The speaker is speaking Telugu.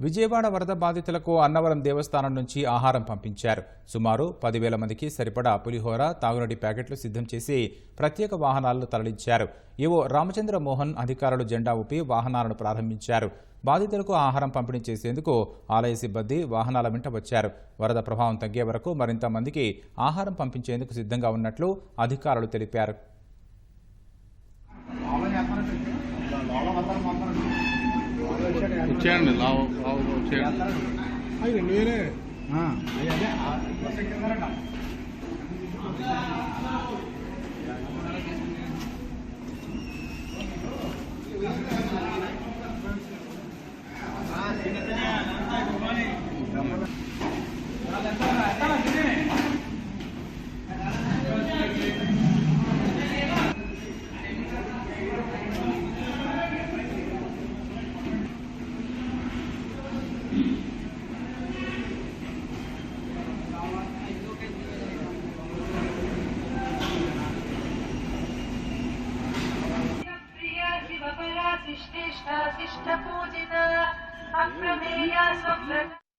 విజయవాడ వరద బాధితులకు అన్నవరం దేవస్థానం నుంచి ఆహారం పంపించారు. సుమారు పదివేల మందికి సరిపడా పులిహోర తాగునీటి ప్యాకెట్లు సిద్ధం చేసి ప్రత్యేక వాహనాలను తరలించారు. ఏవో రామచంద్ర మోహన్ అధికారులు జెండా ఊపి వాహనాలను ప్రారంభించారు. బాధితులకు ఆహారం పంపిణీ చేసేందుకు ఆలయ సిబ్బంది వాహనాల వెంట వచ్చారు. వరద ప్రభావం తగ్గే వరకు మరింత మందికి ఆహారం పంపించేందుకు సిద్ధంగా ఉన్నట్లు అధికారులు తెలిపారు. చేయండి లావు లావు చేయండి రెండు వేలే Thank you. Das ist nicht, das ist der Boden, ach, für mich, ja, sonst...